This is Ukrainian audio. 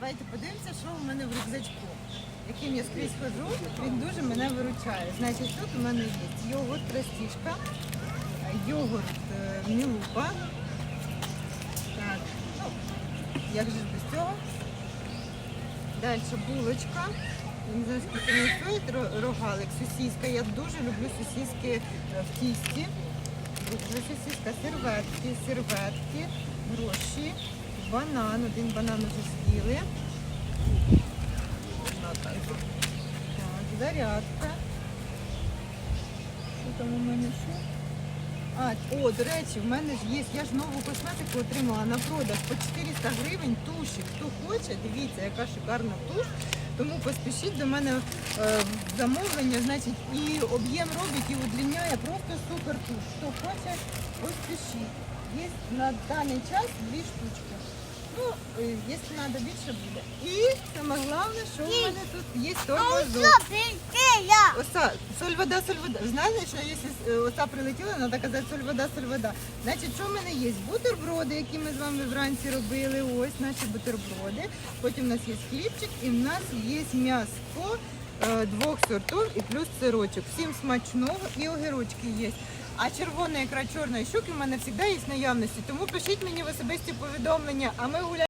Давайте подивимося, що у мене в рюкзачку. Яким я скрізь ходжу, він дуже мене виручає. Значить, тут у мене є йогурт растішка, йогурт е, мілупа. Так, ну, як же без цього? Далі булочка. Не знаю, скільки вони стоять, ро- рогалик, сосіска. Я дуже люблю сосіски е, в тісті. Люблю сосіска, серветки, серветки, гроші, банан. Один банан вже з'їли. Так, зарядка. Що там у мене ще? А, о, до речі, в мене ж є, я ж нову косметику отримала на продаж по 400 гривень туші. Хто хоче, дивіться, яка шикарна туш. Тому поспішіть до мене е, замовлення, значить, і об'єм робить, і удлиняє просто супер туш. Хто хоче, поспішіть. Є на даний час дві штучки. Ну, е, якщо треба більше буде. І саме головне, що у мене тут є тормозок. Оса, соль вода, соль вода. Знаєте, що якщо оса прилетіла, треба казати соль вода, соль вода. Значить, що в мене є? Бутерброди, які ми з вами вранці робили. Ось наші бутерброди. Потім у нас є хлібчик і в нас є м'яско е, двох сортів і плюс сирочок. Всім смачного і огірочки є. А червона ікра чорної щуки в мене завжди є в наявності. Тому пишіть мені в особисті повідомлення, а ми гуляємо.